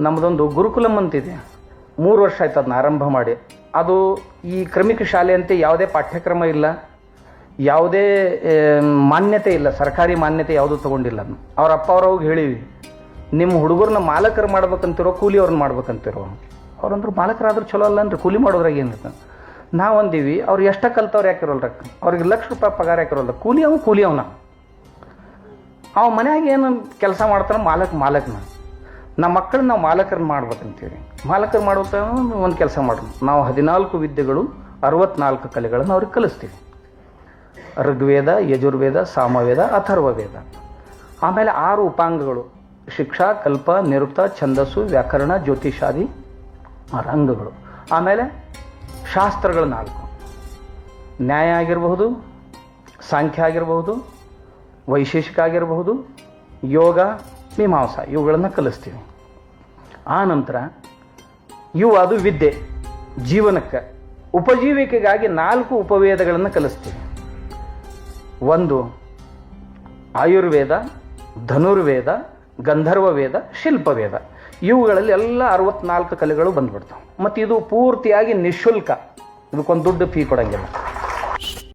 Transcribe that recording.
ನಮ್ಮದೊಂದು ಗುರುಕುಲಂ ಅಂತಿದೆ. ಮೂರು ವರ್ಷ ಆಯ್ತು ಅದನ್ನ ಆರಂಭ ಮಾಡಿ. ಅದು ಈ ಕ್ರಮಿಕ ಶಾಲೆ ಅಂತ ಯಾವುದೇ ಪಾಠ್ಯಕ್ರಮ ಇಲ್ಲ. ಯಾವುದೇ ಮಾನ್ಯತೆ ಇಲ್ಲ. ಸರ್ಕಾರಿ ಮಾನ್ಯತೆ ಯಾವುದೂ ತೊಗೊಂಡಿಲ್ಲ ಅವ್ರ ಅಪ್ಪ ಅವ್ರ ಹೋಗಿ ಹೇಳಿವಿ ನಿಮ್ಮ ಹುಡುಗರನ್ನ ಮಾಲಕರು ಮಾಡ್ಬೇಕಂತಿರೋ, ಕೂಲಿ ಅವ್ರನ್ನ ಮಾಡ್ಬೇಕಂತಿರೋ. ಅವ್ರಂದ್ರು, ಮಾಲಕರಾದ್ರೂ ಚಲೋ ಅಲ್ಲ ಅಂದ್ರೆ ಕೂಲಿ ಮಾಡೋದ್ರಾಗ ಏನಿರ್ತದೆ ನಾವು ಅಂದೀವಿ, ಅವ್ರು ಎಷ್ಟ ಕಲ್ತವ್ರು ಯಾಕಿರೋಲ್ರ ಅವ್ರಿಗೆ ಲಕ್ಷ ರೂಪಾಯಿ ಪಗಾರ ಯಾಕಿರೋಲ್ಲ ಕೂಲಿ ಅವ್ನು, ಕೂಲಿ ಅವನ. ಅವ ಮನ್ಯಾಗ ಏನು ಕೆಲಸ ಮಾಡ್ತಾನೆ? ಮಾಲಕ್, ಮಾಲಕ್ನ. ನಮ್ಮ ಮಕ್ಕಳನ್ನ ನಾವು ಮಾಲಕರನ್ನ ಮಾಡ್ಬೇಕಂತೀವಿ ಮಾಲಕರು ಮಾಡುವಂಥ ಒಂದು ಕೆಲಸ ಮಾಡೋಣ ನಾವು ಹದಿನಾಲ್ಕು ವಿದ್ಯೆಗಳು, ಅರವತ್ನಾಲ್ಕು ಕಲೆಗಳನ್ನು ಅವ್ರಿಗೆ ಕಲಿಸ್ತೀವಿ. ಋಗ್ವೇದ, ಯಜುರ್ವೇದ, ಸಾಮವೇದ, ಅಥರ್ವವೇದ. ಆಮೇಲೆ ಆರು ಉಪಾಂಗಗಳು, ಶಿಕ್ಷಾ, ಕಲ್ಪ, ನಿರುಕ್ತ, ಛಂದಸ್ಸು, ವ್ಯಾಕರಣ, ಜ್ಯೋತಿಷಾದಿ ಆರು ಅಂಗಗಳು ಆಮೇಲೆ ಶಾಸ್ತ್ರಗಳು ನಾಲ್ಕು. ನ್ಯಾಯ ಆಗಿರಬಹುದು, ಸಾಂಖ್ಯ ಆಗಿರಬಹುದು, ವೈಶೇಷಿಕ ಆಗಿರಬಹುದು, ಯೋಗ ಮೀಮಾಂಸ ಇವುಗಳನ್ನು ಕಲಿಸ್ತೀವಿ. ಆ ನಂತರ ಇವು ಅದು ವಿದ್ಯೆ, ಜೀವನಕ್ಕೆ, ಉಪಜೀವಿಕೆಗಾಗಿ ನಾಲ್ಕು ಉಪವೇದಗಳನ್ನು ಕಲಿಸ್ತೀವಿ. ಒಂದು ಆಯುರ್ವೇದ, ಧನುರ್ವೇದ ಗಂಧರ್ವ ವೇದ ಶಿಲ್ಪವೇದ. ಇವುಗಳಲ್ಲಿ ಎಲ್ಲ ಅರವತ್ನಾಲ್ಕು ಕಲೆಗಳು ಬಂದ್ಬಿಡ್ತಾವೆ. ಮತ್ತು ಇದು ಪೂರ್ತಿಯಾಗಿ ನಿಶುಲ್ಕ. ಇದಕ್ಕೊಂದು ದುಡ್ಡು ಫೀ ಕೊಡಂಗಿಲ್ಲ.